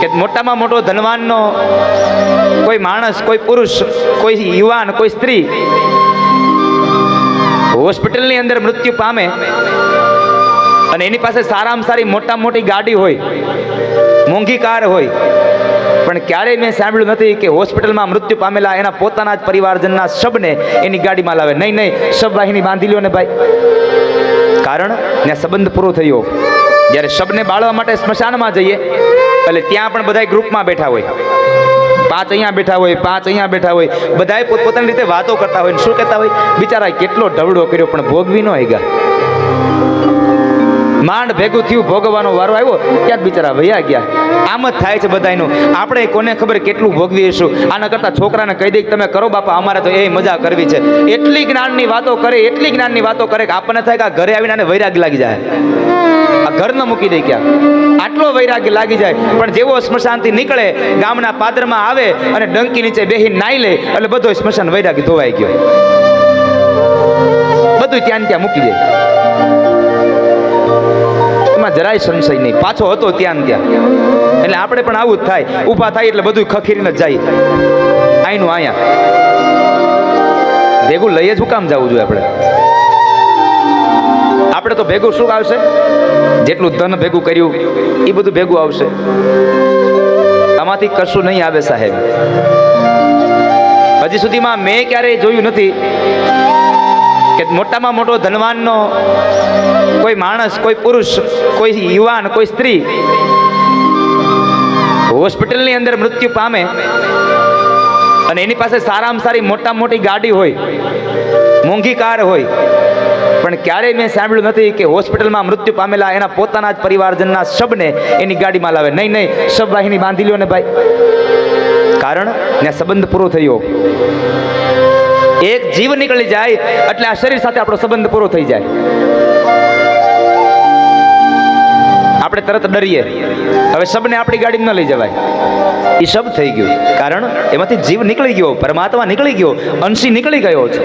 કે મોટામાં મોટો ધનવાનનો કોઈ માણસ, કોઈ પુરુષ, કોઈ યુવાન, કોઈ સ્ત્રી હોસ્પિટલની અંદર મૃત્યુ પામે અને એની પાસે સારામાં સારી મોટા મોટી ગાડી હોય, મોંઘી કાર હોય, પણ ક્યારેય મેં સાંભળ્યું નથી કે હોસ્પિટલમાં મૃત્યુ પામેલા એના પોતાના જ પરિવારજનના શબને એની ગાડીમાં લાવે. નહીં નહીં, શબ વાહિની બાંધી લ્યો ને ભાઈ. કારણ, ત્યાં સંબંધ પૂરો થયો. જ્યારે શબને બાળવા માટે સ્મશાનમાં જઈએ એટલે ત્યાં પણ બધા ગ્રુપમાં બેઠા હોય. પાંચ અહીંયા બેઠા હોય, પાંચ અહીંયા બેઠા હોય. બધાએ પોતપોતાની રીતે વાતો કરતા હોય શું કહેતા હોય? બિચારા કેટલો ઢવડો કર્યો, પણ ભોગવી ન ગયા માંડ ભેગું થયું, ભોગવવાનો વારો આવ્યો ત્યાં બિચારા વૈયા ગયા. આમ જ થાય છે બધાનું આપણે કોને ખબર કેટલું ભોગવીશું આના કરતાં છોકરાને કહી દઈએ તમે કરો બાપા, અમારે તો એ મજા કરવી છે. એટલી જ્ઞાનની વાતો કરે, એટલી જ્ઞાનની વાતો કરે કે આપણને થાય કે આ ઘરે આવીને વૈરાગ લાગી જાય. આ ઘર ન મૂકી દે ક્યાં? આટલો વૈરાગ્ય લાગી જાય, પણ જેવો સ્મશાનથી નીકળે, ગામના પાદરમાં આવે અને ડંકી નીચે બેહી નાઈ લે, એટલે બધો સ્મશાન વૈરાગ્ય ધોવાઈ ગયો. બધું ત્યાં ત્યાં મૂકી દે. એમાં જરાય સંશય નહીં. પાછો હતો ત્યાં ત્યાં. એટલે આપણે પણ આવું જ થાય. ઊભા થાય એટલે બધું ખખીરીને જાય. આઈનું આયા. ભેગું લઈએ જ શું કામ જવું જોઈએ આપણે? આપણે તો ભેગું શું આવશે? જેટલું ધન ભેગું કર્યું એ બધું ભેગું આવશે. આમાંથી કશું નહીં આવે સાહેબ. હજી સુધીમાં મેં ક્યારેય જોયું નથી કે મોટામાં મોટો ધનવાનનો કોઈ માણસ, કોઈ પુરુષ, કોઈ યુવાન, કોઈ સ્ત્રી હોસ્પિટલની અંદર મૃત્યુ પામે અને એની પાસે સારામાં સારી મોટા મોટી ગાડી હોય, મોંઘી કાર હોય પણ ક્યારેય મેં સાંભળ્યું નથી કે હોસ્પિટલમાં મૃત્યુ પામેલા એના પોતાના જ પરિવારજનના શબને એની ગાડીમાં લાવે. નહીં નહીં શબવાહિની બાંધી લ્યો ને ભાઈ. કારણ ને સંબંધ પૂરો થયો. એક જીવ નીકળી જાય એટલે આ શરીર સાથે આપણો સંબંધ પૂરો થઈ જાય. આપણે તરત ડરીએ. હવે શબને આપણી ગાડીમાં ન લઈ જવાય. એ શબ થઈ ગયું. કારણ એમાંથી જીવ નીકળી ગયો, પરમાત્મા નીકળી ગયો, અંશી નીકળી ગયો છે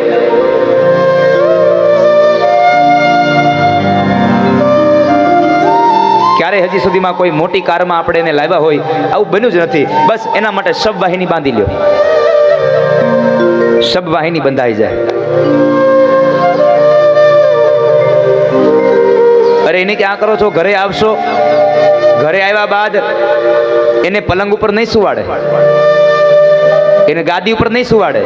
ક્યારે હજી સુધીમાં કોઈ મોટી કારમાં આપણે એને લાવ્યા હોય, આવું બન્યું જ નથી. બસ એના માટે શબવાહિની બાંધી લ્યો. શબવાહિની બંધાઈ જાય. અરે એને ક્યાં કરો છો? ઘરે આવશો. ઘરે આવ્યા બાદ એને પલંગ ઉપર નહીં સુવાડે. એને ગાદી ઉપર નહીં સુવાડે.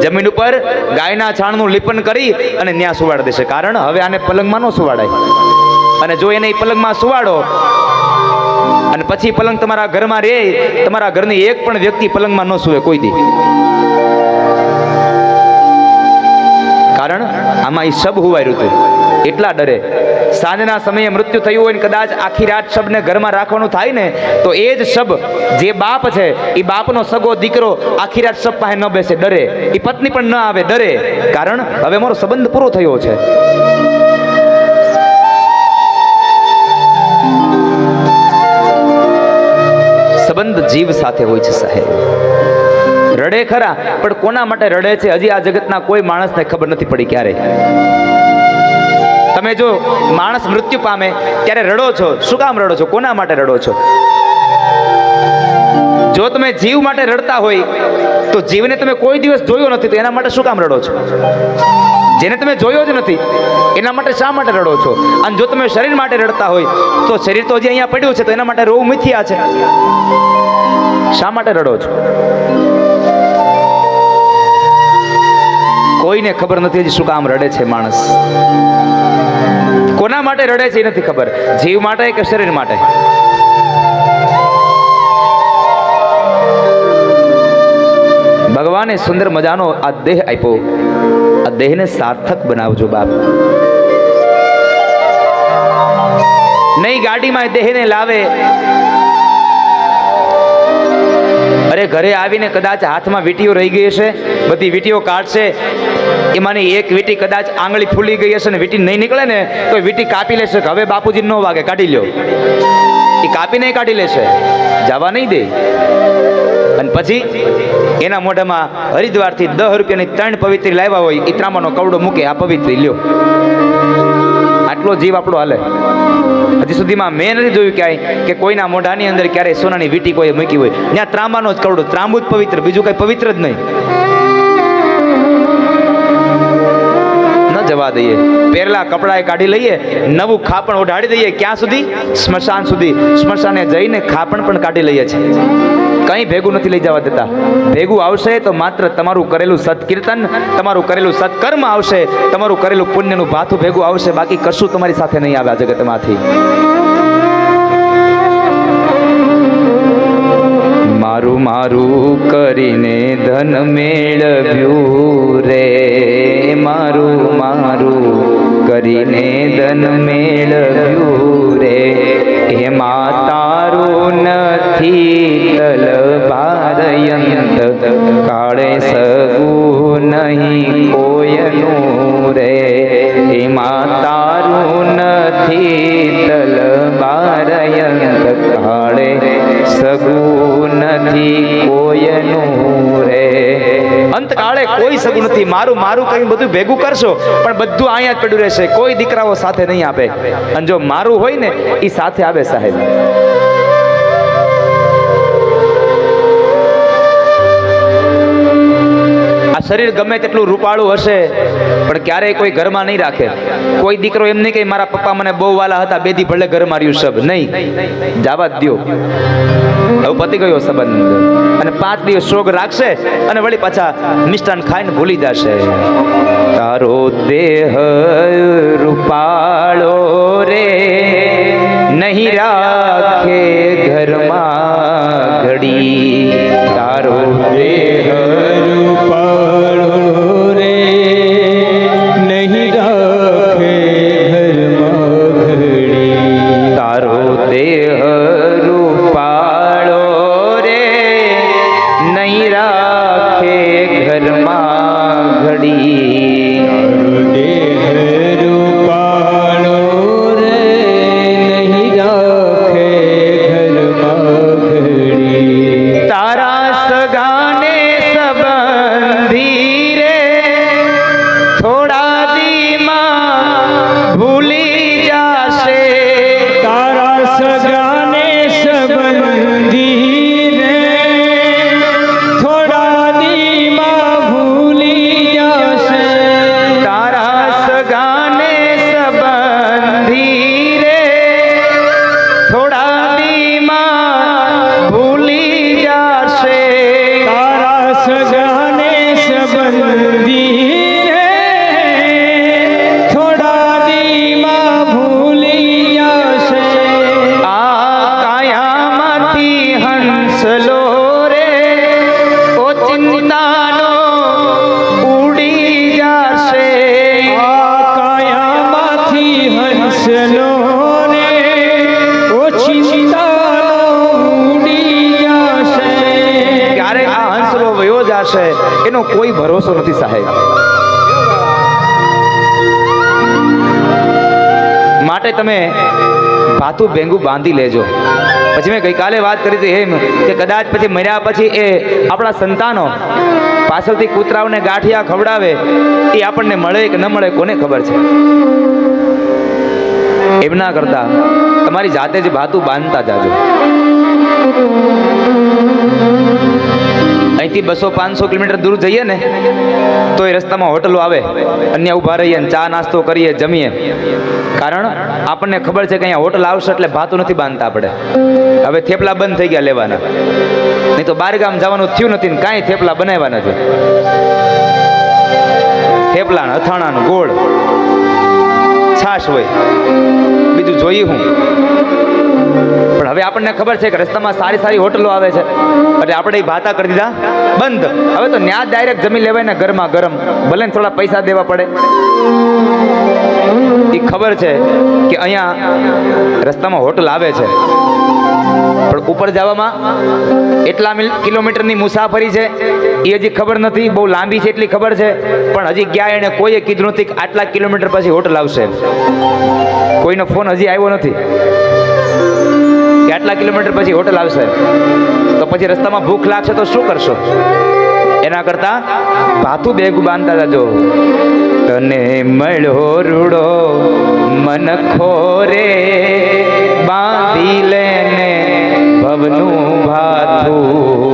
જમીન ઉપર ગાયના છાણનું લીપન કરી અને ત્યાં સુવાડી દેશે. કારણ હવે આને પલંગમાં ન સુવાડાય. અને જો એને પલંગમાં સુવાડો, અને પછી પલંગ તમારા ઘરમાં રહે તમારા ઘરની એક પણ વ્યક્તિ પલંગમાં ન સુવે કોઈ દી. કારણ આમાં એ શબ હુવાયું હતું એટલા ડરે. સાંજના સમયે મૃત્યુ થયું હોય ને કદાચ આખી રાત શબને ઘરમાં રાખવાનું થાય ને, તો એ જ શબ જે બાપ છે એ બાપનો સગો દીકરો આખી રાત શબ પાસે ન બેસે, ડરે. એ પત્ની પણ ન આવે, ડરે. કારણ હવે મારો સંબંધ પૂરો થયો છે. સંબંધ જીવ સાથે હોય છે સાહેબ. રડે ખરા, પણ કોના માટે રડે છે? હજી આ જગતના કોઈ માણસને ખબર નથી પડી ક્યારે. તમે જો માણસ મૃત્યુ પામે, ત્યારે રડો છો. શું કામ રડો છો? કોના માટે રડો છો? જો તમે જીવ માટે રડતા હોય, તો જીવને તમે કોઈ દિવસ જોયો નથી, તો એના માટે શું કામ રડો છો? જેને તમે જોયો જ નથી, એના માટે શા માટે રડો છો? અને જો તમે શરીર માટે રડતા હોય, તો શરીર તો હજી અહીંયા પડ્યું છે, તો એના માટે રોવું મિથિયા છે. શા માટે રડો છો? કોઈને ખબર નથી હજી શું કામ રડે છે માણસ. કોના માટે રડે છે એ નથી ખબર. જીવ માટે કે શરીર માટે? ભગવાને સુંદર મજાનો આ દેહ આપ્યો. આ દેહને સાર્થક બનાવજો બાપ. નહીં ગાડીમાં દેહને લાવે. અરે ઘરે આવીને કદાચ હાથમાં વીટીઓ રહી ગઈ હશે, બધી વીટીઓ કાઢશે, એમાંની એક વીટી કદાચ આંગળી ફૂલી ગઈ હશે ને વીટી નહીં નીકળે ને, તો વીટી કાપી લેશે. હવે બાપુજી નો વાગે, કાઢી લ્યો. એ કાપીને કાઢી લેશે. જવા નહીં દે. પછી એના મોઢામાં હરિદ્વારથી દહ રૂપિયાની ત્રણ પવિત્રી લાવ્યા હોય ઇત્રામાનો કવડો મૂકે, આ પવિત્રી લ્યો. આટલો જીવ આપણો હાલે. હજી સુધીમાં મેં નથી જોયું ક્યાંય કે કોઈના મોઢાની અંદર ક્યારેય સોનાની વીંટી કોઈ મૂકી હોય. ત્યાં ત્રાંબાનો જ કવડો ત્રાંબુ જ પવિત્ર, બીજું કઈ પવિત્ર જ નહીં. ન જવા દઈએ. પહેરલા કપડાએ કાઢી લઈએ, નવું ખાપણ ઓઢાડી દઈએ, ક્યાં સુધી? સ્મશાન સુધી. સ્મશાને જઈને ખાપણ પણ કાઢી લઈએ છીએ. કંઈ ભેગું નથી લઈ જવા દેતા. ભેગું આવશે તો માત્ર તમારું કરેલું સત્કીર્તન, તમારું કરેલું સત્કર્મ આવશે, તમારું કરેલું પુણ્યનું ભાથું ભેગું આવશે, બાકી કશું તમારી સાથે નહીં આવે આ જગતમાંથી. મારું મારું કરીને ધન મેળવ્યું રે. મારું મારું કરીને ધન મેળવ્યું રે. એમાં તારું નથી પારયંત કાળે સગું નહીં કોયનું રે એમાં તારું નથી તલભારયંત કાળે સગું નથી કોયનું રે અંતકાળે કોઈ સગું નથી, મારું મારું કઈ બધું ભેગું કરશો, પણ બધું અહીંયા જ પડ્યું રહેશે, કોઈ દીકરાઓ સાથે નહીં આપે. અને જો મારું હોય ને એ સાથે આવે સાહેબ. શરીર ગમે તેટલું રૂપાળું હશે, પણ ક્યારેય કોઈ ઘરમાં નહીં રાખે. કોઈ દીકરો એમ નહીં કે મારા પપ્પા મને બહુ વાલા હતા, બેદી ભલે ઘર માર્યું સબ. નહીં. જવા દો હવે પતી ગયો સંબંધ. અને પાંચ દિવસ શોક રાખશે અને વળી પાછા મિષ્ટાન ખાઈને ભૂલી જશે. તારો દેહ રૂપાળો રે નહીં રાખે ઘરમાં ઘડી. તારો દેહ વયો એનો કોઈ ભરોસો નથી સાહેબ. માટે તમે ભાથું ભેંગું બાંધી લેજો. પછી મેં ગઈકાલે વાત કરી હતી એમ કે કદાચ પછી મર્યા પછી એ આપણા સંતાનો પાછળથી કૂતરાઓને ગાંઠિયા ખવડાવે, એ આપણને મળે કે ન મળે કોને ખબર છે? એમ ના કરતા તમારી જાતે જ ભાતું બાંધતા જાજો. અહીંથી બસો પાંચસો કિલોમીટર દૂર જઈએ ને, તો એ રસ્તામાં હોટલો આવે. અન્ય ઊભા રહીએ ને ચા નાસ્તો કરીએ, જમીએ. કારણ આપણને ખબર છે કે અહીંયા હોટલ આવશે એટલે ભાતું નથી બાંધતા આપણે. હવે થેપલા બંધ થઈ ગયા લેવાના. નહીં તો બાર ગામ જવાનું થયું નથી ને કાંઈ થેપલા બનાવ્યા નથી. થેપલા અથાણાનું ગોળ. છાશ હોય. બીજું જોઈએ હું. પણ હવે આપણને ખબર છે કે રસ્તામાં સારી સારી હોટલો આવે છે. એટલે આપણે એ ભાતા કરી દીધા. બંધ. હવે તો ન્યા ડાયરેક્ટ જમી લેવાય ને ગરમા ગરમ. ભલે ને થોડા પૈસા દેવા પડે. એ ખબર છે કે અહીંયા રસ્તામાં હોટલ આવે છે. પણ ઉપર જવામાં એટલા કિલોમીટરની મુસાફરી છે. એ હજી ખબર નથી. બહુ લાંબી છે એટલી ખબર છે. પણ હજી ગયા એણે કોઈએ કીધું નથી કે આટલા કિલોમીટર પછી હોટલ આવશે. કોઈનો ફોન હજી આવ્યો નથી. કે આટલા કિલોમીટર પછી હોટલ આવશે? તો પછી રસ્તામાં ભૂખ લાગશે તો શું કરશો? એના કરતાં ભાથું બેગ બાંધતા જાજો. તને મળ્યો રૂડો, મન ખોરે, બાંધી લેને ભવનું ભાથું.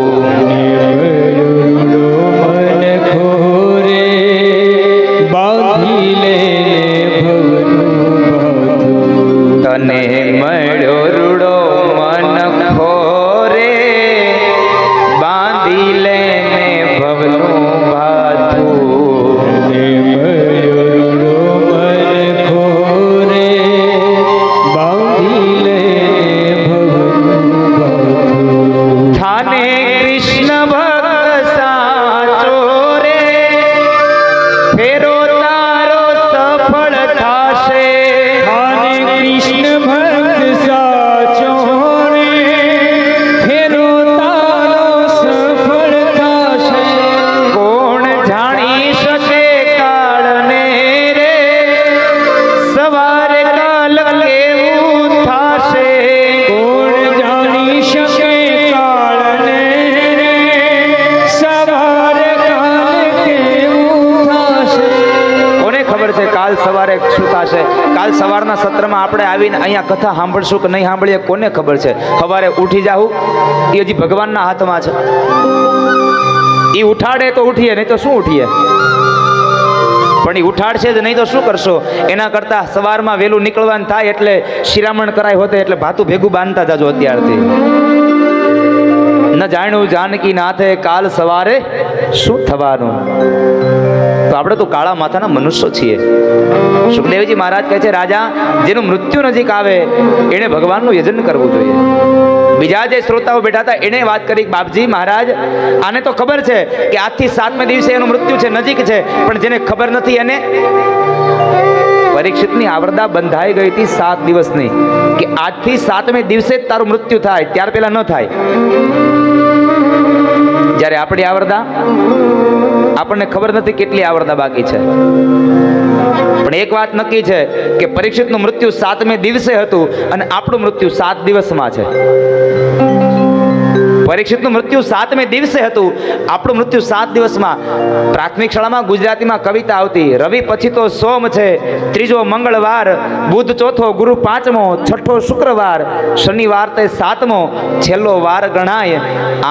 આપણે આવીને અહીંયા કથા સાંભળશું કે નહીં સાંભળીએ, કોને ખબર છે? સવારે ઉઠી જાઉં એ હજી ભગવાનના હાથમાં છે. એ ઉઠાડે તો ઉઠીએ, નહીં તો શું ઉઠીએ? પણ એ ઉઠાડશે જ, નહીં તો શું કરશો? એના કરતાં સવારમાં વહેલું નીકળવાનું થાય એટલે શિરામણ કરાય હોતે, એટલે ભાતું ભેગું બાંધતા જાજો અત્યારથી. ન જાણ્યું જાનકી નાથે કાલ સવારે શું થવાનું? તો આપણે તો કાળા માથાના મનુષ્યો છીએ. સુખદેવજી મહારાજ કહે છે, રાજા, જેનું મૃત્યુ નજીક આવે એણે ભગવાનનું યજન કરવું જોઈએ. બીજા જે શ્રોતાઓ બેઠા હતા એણે વાત કરી, બાપજી, મહારાજ, આને તો ખબર છે કે આજથી સાતમે દિવસે એનું મૃત્યુ છે, નજીક છે, પણ જેને ખબર નથી એને પરીક્ષિતની આવરદા બંધાઈ ગઈ હતી સાત દિવસની, કે આજથી સાતમે દિવસે જ તારું મૃત્યુ થાય, ત્યાર પહેલાં ન થાય. જ્યારે આપણી આવરદા, આપણને ખબર નથી કેટલી આવરદા બાકી છે. પણ એક વાત નક્કી છે કે પરીક્ષિતનું મૃત્યુ સાતમે દિવસે હતું અને આપણું મૃત્યુ સાત દિવસમાં છે. પરીક્ષિતનું મૃત્યુ સાતમે દિવસે હતું. આપણું મૃત્યુ સાત દિવસમાં પ્રાથમિક શાળામાં, ગુજરાતીમાં કવિતા આવતી. રવિ પછી તો સોમ છે. ત્રીજો મંગળવાર, બુધ ચોથો, ગુરુ પાંચમો, છઠ્ઠો શુક્રવાર, શનિવાર તે સાતમો, છેલ્લો વાર ગણાય.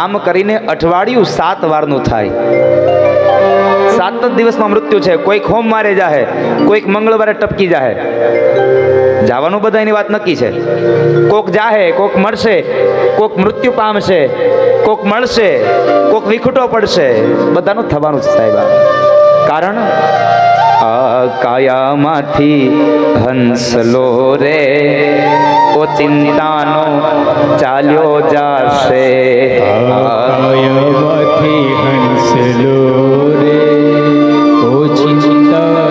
આમ કરીને અઠવાડિયું સાત વારનું થાય. સાત જ દિવસમાં મૃત્યુ છે. કોઈક હોમ મારે જાહે, કોઈક મંગળવારે ટપકી જાહે. જવાનું બધા એની વાત નક્કી છે. કોક જાહે, કોક મળશે કોક મૃત્યુ પામશે, કોક મળશે, કોક વિખૂટો પડશે. બધાનું થવાનું છે સાહેબ કારણ, આ કાયામાંથી હંસલો રે, ઓ ચિંતાનો ચાલ્યો જાશે. કાયામાંથી હંસલો રે, ઓ ચિંતાનો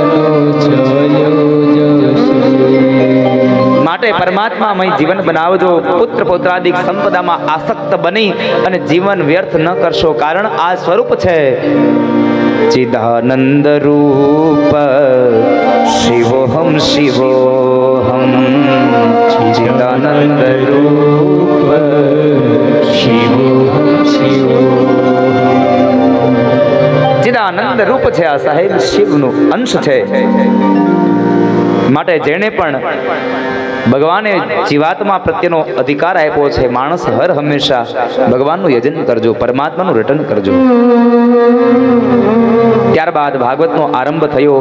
માટે પરમાત્મામય જીવન બનાવજો. પુત્ર પૌત્રાદિક સંપદામાં આસક્ત બની અને જીવન વ્યર્થ ન કરશો કારણ આ સ્વરૂપ છે. ચિદાનંદ રૂપ શિવોહમ શિવોહમ. ચિદાનંદ રૂપ શિવોહમ શિવોહમ. ચિદાનંદ રૂપ છે આ સાહેબ શિવનું અંશ છે. માટે જેણે પણ ભગવાને જીવાત્મા પ્રત્યેનો અધિકાર આપ્યો છે. માણસ હર હંમેશા ભગવાનનું યજન કરજો, પરમાત્માનું રટન કરજો. ત્યારબાદ ભાગવતનો આરંભ થયો.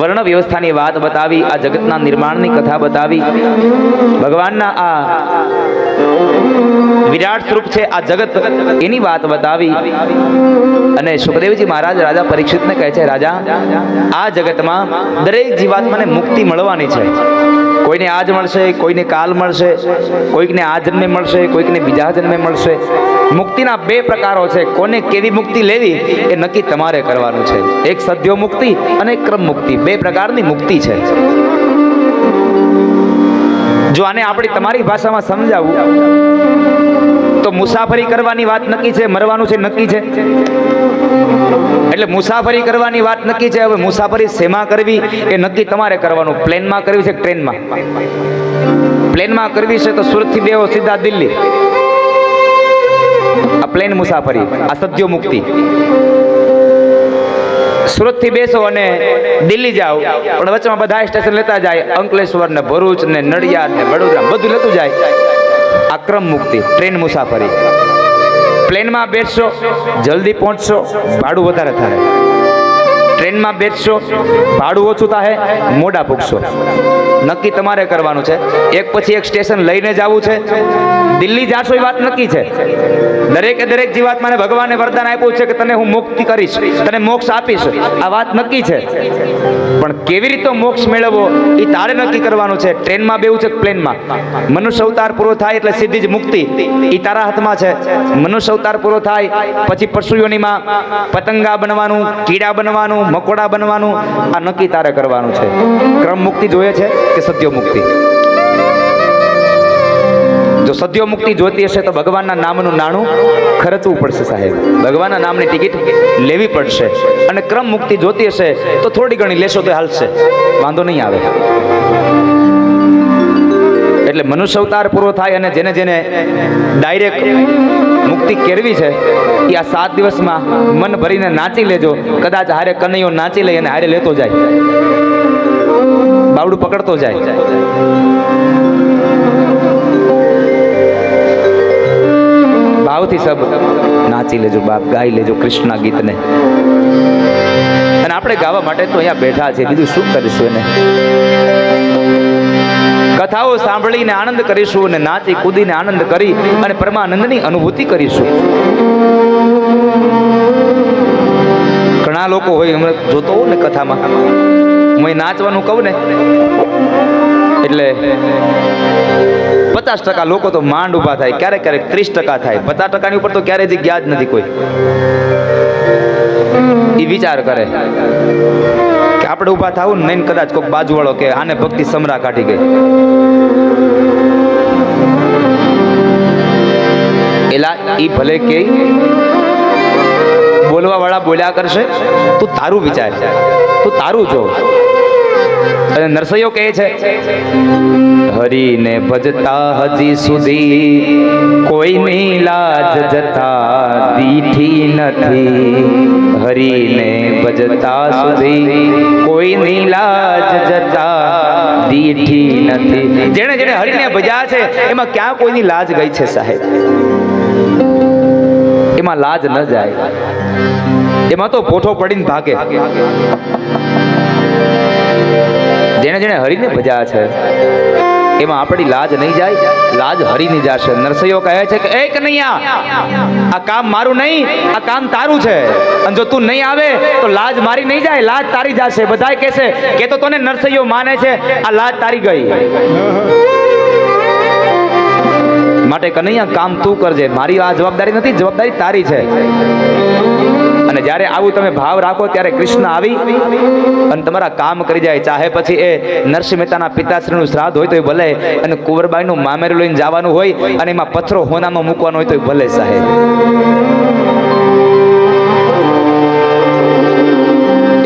વર્ણ વ્યવસ્થાની વાત બતાવી, આ જગતના નિર્માણની કથા બતાવી. ભગવાનના આ વિરાટ સ્વરૂપ છે આ જગત. એની વાત બતાવી અને સુખદેવજી મહારાજ રાજા પરીક્ષિતને કહે છે, રાજા, આ જગતમાં દરેક જીવાત્માને મુક્તિ મળવાની છે. કોઈને આજ મળશે, કોઈને કાલ મળશે, કોઈકને આ જન્મે મળશે, કોઈકને બીજા જન્મે મળશે. મુક્તિના બે પ્રકારો છે. કોને કેવી મુક્તિ લેવી એ નક્કી તમારે કરવાનું છે. એક સદ્યો મુક્તિ અને ક્રમ મુક્તિ. બે પ્રકારની મુક્તિ છે. જો આને આપણી તમારી ભાષામાં સમજાવું તો મુસાફરી કરવાની વાત નક્કી છે, મરવાનું છે, નક્કી છે? એટલે મુસાફરી કરવાની વાત નક્કી છે, હવે મુસાફરી શેમાં કરવી એ નક્કી તમારે કરવાનું. પ્લેનમાં કરવી છે ટ્રેનમાં? પ્લેનમાં કરવી છે તો સુરતથી બેહો સીધા દિલ્હી. આ પ્લેન મુસાફરી, આ સદ્યો મુક્તિ. સુરતથી બેસો અને દિલ્હી જાઓ. પણ વચમાં બધા સ્ટેશન લેતા જાય અંકલેશ્વર ને ભરૂચ ને નડિયાદ ને વડોદરા, બધું લેતું જાય. આ ક્રમ મુક્તિ ટ્રેન મુસાફરી. પ્લેનમાં બેસશો જલ્દી પહોંચશો ભાડું વધારે થાય. ટ્રેનમાં બેસશો, ભાડું ઓછું થાય મોડા પૂગશો. નક્કી તમારે કરવાનું છે. એક પછી એક સ્ટેશન લઈને જવું છે. દિલ્હી જાશો એ વાત નક્કી છે. દરેકે દરેક જીવાત્માને ભગવાને વરદાન આપ્યું છે કે તને હું મુક્તિ કરીશ, તને મોક્ષ આપીશ. આ વાત નક્કી છે. પણ કેવી રીતે મોક્ષ મેળવવો એ તારે નક્કી કરવાનું છે. ટ્રેનમાં બેવું છે પ્લેનમાં? મનુષ્ય અવતાર પૂરો થાય એટલે સીધી જ મુક્તિ એ તારા હાથમાં છે. મનુષ્ય અવતાર પૂરો થાય, પછી પશુ યોનિમાં પતંગા બનવાનું, કીડા બનવાનું મકોડા બનવાનું. આ નક્કી તારે કરવાનું છે. ક્રમ મુક્તિ જોઈએ છે કે સત્ય મુક્તિ? જો સદ્યો મુક્તિ જોતી હશે તો ભગવાનના નામનું નાણું ખર્ચવું પડશે સાહેબ. ભગવાનના નામની ટિકિટ લેવી પડશે. અને ક્રમ મુક્તિ જોતી હશે તો થોડી ઘણી લેશો તો હાલશે. વાંધો નહીં આવે. એટલે મનુષ્ય અવતાર પૂરો થાય અને જેને જેને ડાયરેક્ટ મુક્તિ કેળવી છે, એ આ સાત દિવસમાં મન ભરીને નાચી લેજો. કદાચ હારે કનૈયો નાચી લઈ અને હારે લેતો જાય. બાવડું પકડતો જાય. ભાવથી સબ નાચી લેજો, બાપ ગાઈ લેજો કૃષ્ણ ગીતને. અને આપણે ગાવા માટે તો અહીંયા બેઠા છે બીજું શું કરીશું એને? કથાઓ સાંભળીને આનંદ કરીશું અને નાચી કૂદીને આનંદ કરી અને પરમાનંદની અનુભૂતિ કરીશું. ઘણા લોકો હોય, હમણાં જોતો હોઉં ને કથામાં. હું નાચવાનું કહું ને, એટલે પચાસ ટકા લોકો તો માંડ ઊભા થાય, ક્યારેક ક્યારેક ત્રીસ ટકા થાય. પચાસ ટકાની ઉપર તો ક્યારેય ગયા જ નથી કોઈ. એ વિચાર કરે. આપણે ઊભા થવું ને નહીં કદાચ કોઈક બાજુવાળો કે આને ભક્તિ સમરા કાઢી ગઈ. એલા, ઈ ભલે કે બોલવા વાળા બોલ્યા કરશે, તું તારું વિચાર, તું તારું જો. અને નરસૈયો કહે છે, હરીને ભજતા હજી સુધી કોઈની લાજ જતા દીઠી નથી. હરીને ભજતા સુધી કોઈની લાજ જતા દીઠી નથી. જેણે જેણે હરીને ભજ્યા છે, એમાં ક્યાં કોઈની લાજ ગઈ છે સાહેબ? એમાં લાજ ન જાય. એમાં તો પોઠો પડીને ભાગે. જેને જેણે હરીને ભજ્યા છે, એમાં આપણી લાજ નહીં જાય, લાજ હરીની જશે. નરસૈયો કહે છે કે, એ કનૈયા, આ કામ મારું નહીં, આ કામ તારું છે. અને જો તું નહીં આવે, તો લાજ મારી નહીં જાય, લાજ તારી જશે. બધાય કહેશે કે તો તને નરસૈયો માને છે, આ લાજ તારી ગઈ. માટે કનૈયા, કામ તું કરજે. મારી આ જવાબદારી નથી, જવાબદારી તારી છે. અને જ્યારે આવું તમે ભાવ રાખો ત્યારે કૃષ્ણ આવી અને તમારા કામ કરી જાય. ચાહે પછી એ નરસિંહ મહેતાના પિતાશ્રીનું શ્રાદ્ધ હોય તો ભલે, અને કુંવરબાઈનું મામેરું લઈને જવાનું હોય, અને એમાં પથ્થરો હોનામાં મૂકવાનો હોય તો ભલે સાહેબ.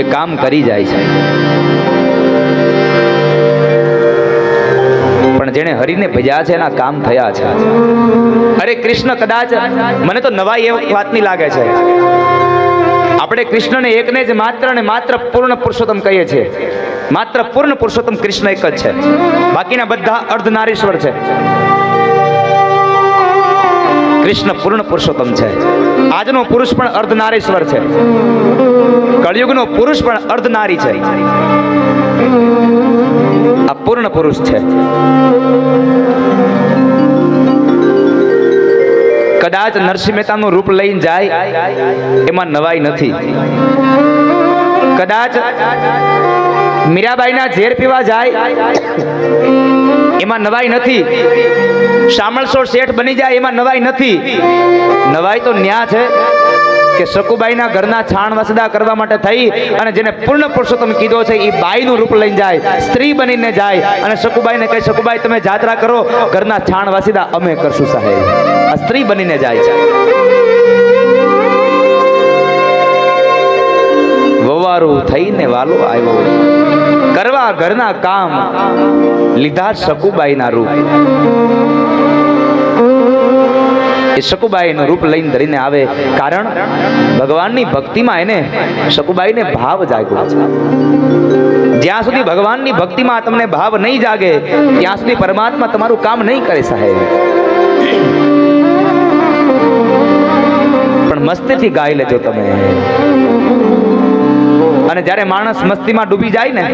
એ કામ કરી જાય છે. જેણે હરિને ભજ્યા છે, એના કામ થયા છે. અરે કૃષ્ણ કદાચ મને તો નવાઈ એ વાતની લાગે છે. આપણે કૃષ્ણને એકને જ માત્ર ને માત્ર પૂર્ણ પુરુષોત્તમ કહીએ છીએ. માત્ર પૂર્ણ પુરુષોત્તમ કૃષ્ણ એક જ છે. બાકીના બધા અર્ધનારીશ્વર છે. કૃષ્ણ પૂર્ણ પુરુષોત્તમ છે. આજનો પુરુષ પણ અર્ધનારીશ્વર છે. કળિયુગનો પુરુષ પણ અર્ધનારી છે. આ પુરુષ છે. કદાચ નરસિંહ મહેતાનું રૂપ લઈને જાય, એમાં નવાઈ નથી. કદાચ મીરાબાઈના ઝેર પીવા જાય, એમાં નવાઈ નથી. શામળસો શેઠ બની જાય, એમાં નવાઈ નથી. નવાઈ તો ન્યા છે. કે શકુબાઈના ઘરના છાણ વસદા કરવા માટે થઈ અને જેને પૂર્ણ પુરુષોત્તમ કીધો છે એ બાઈનું રૂપ લઈને જાય, સ્ત્રી બનીને જાય અને શકુબાઈને કહે, શકુબાઈ, તમે જાત્રા કરો, ઘરના છાણ વાસીદા અમે કરશું સાહેબ. આ સ્ત્રી બનીને જાય છે. વવારું થઈને વાલો આવ્યો. કરવા ઘરના કામ લીધા શકુબાઈના રૂપ. એ શકુબાઈનું રૂપ લઈને ધરીને આવે. કારણ ભગવાનની ભક્તિમાં એને શકુબાઈને ભાવ જાગ્યો જ્યાં સુધી ભગવાનની ભક્તિમાં તમને ભાવ નહીં જાગે, ત્યાં સુધી પરમાત્મા તમારું કામ નહીં કરે સાહેબ. પણ મસ્તીથી ગાઈ લેજો તમે. અને જ્યારે માણસ મસ્તીમાં ડૂબી જાય ને,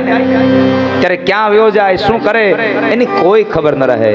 ત્યારે ક્યાં વ્યો જાય, શું કરે, એની કોઈ ખબર ન રહે.